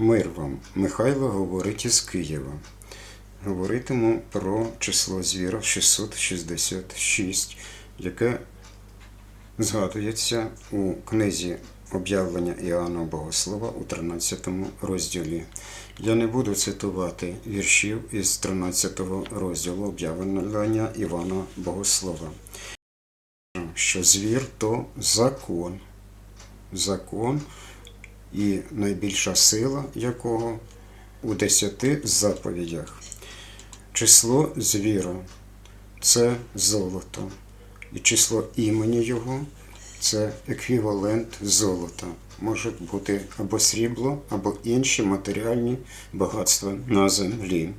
Мир вам, Михайло говорить із Києва. Говоритиму про число звіра 666, яке згадується у книзі об'явлення Іоанна Богослова у 13 розділі. Я не буду цитувати віршів із 13 розділу об'явлення Івана Богослова. Що звір то закон. Закон і найбільша сила якого у десяти заповідях. Число звіра це золото, і число імені його це еквівалент золота. Може бути або срібло, або інші матеріальні багатства на землі.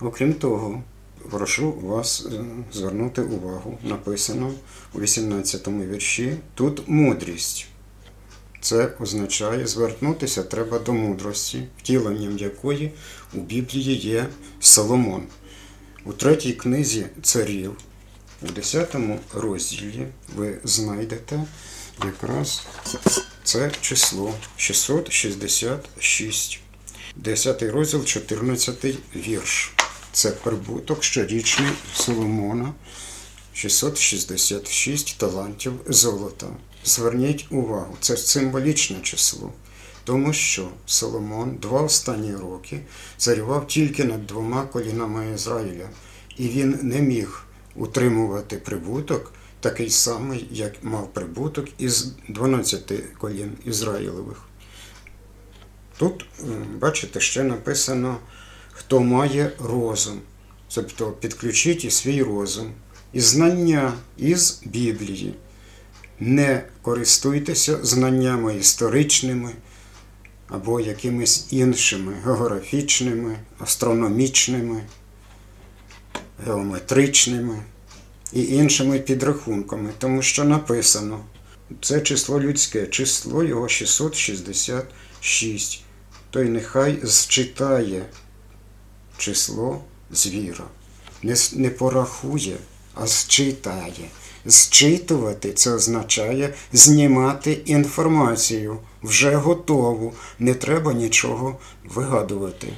Окрім того, прошу вас е, звернути увагу, написано у 18 вірші тут мудрість. Це означає звернутися треба до мудрості, втіленням якої у Біблії є Соломон. У третій книзі царів, у 10 розділі, ви знайдете якраз це число 666. 10 розділ, 14 вірш. Це прибуток щорічний Соломона 666 талантів золота. Зверніть увагу, це символічне число, тому що Соломон два останні роки царював тільки над двома колінами Ізраїля, і він не міг утримувати прибуток такий самий, як мав прибуток із 12 колін Ізраїлевих. Тут, бачите, ще написано, хто має розум, тобто підключіть і свій розум, і знання із Біблії не користуйтеся знаннями історичними або якимись іншими географічними, астрономічними, геометричними і іншими підрахунками, тому що написано, це число людське, число його 666. Той нехай зчитає число звіра, не, порахує, а зчитає. Зчитувати це означає знімати інформацію вже готову, не треба нічого вигадувати.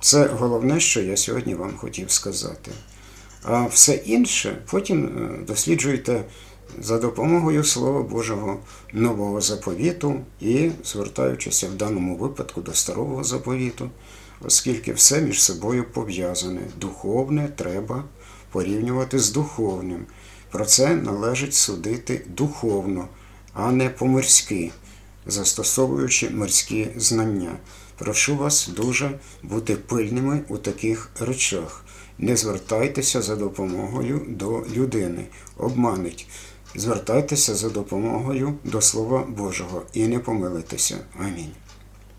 Це головне, що я сьогодні вам хотів сказати. А все інше потім е, досліджуйте за допомогою Слова Божого нового заповіту і звертаючися в даному випадку до старого заповіту, оскільки все між собою пов'язане. Духовне треба порівнювати з духовним. Про це належить судити духовно, а не по-мирськи, застосовуючи мирські знання. Прошу вас дуже бути пильними у таких речах. Не звертайтеся за допомогою до людини, обмануть. Звертайтеся за допомогою до Слова Божого і не помилитеся. Амінь.